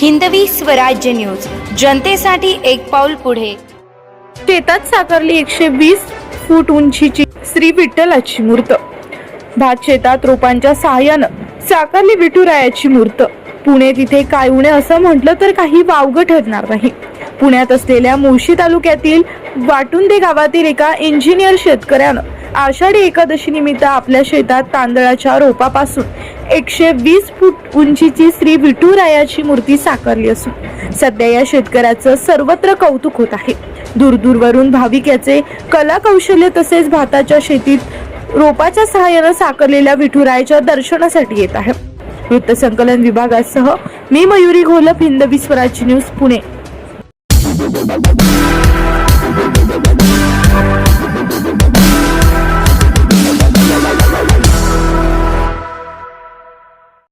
Hindavi Swarajya news. जनतेसाठी एक पाऊल पुढे. शेतात साकारली एकशे वीस फूट उंचीची श्री विठ्ठलाची मूर्त. भात शेतात रोपांच्या सहाय्यानं साकारली विठुरायाची मूर्त. पुणे तिथे काय उणे असं म्हटलं तर काही वावगं ठरणार नाही. पुण्यात असलेल्या मुळशी तालुक्यातील वाटुंदे गावातील एका इंजिनियर शेतकऱ्यानं आषाढी एकादशी निमित्त आपल्या शेतात तांदळाच्या रोपापासून एकशे वीस फूट उंचीची श्री विठुरायाची मूर्ती साकारली असून सध्या या शेतकऱ्याचं सर्वत्र कौतुक होत आहे. दूरदूरवरून भाविक याचे कला कौशल्य तसेच भाताच्या शेतीत रोपाच्या सहाय्यानं साकारलेल्या विठुरायाच्या दर्शनासाठी येत आहे. वृत्तसंकलन विभागासह मी मयुरी घोलप हिंदवी स्वराज्य न्यूज पुणे.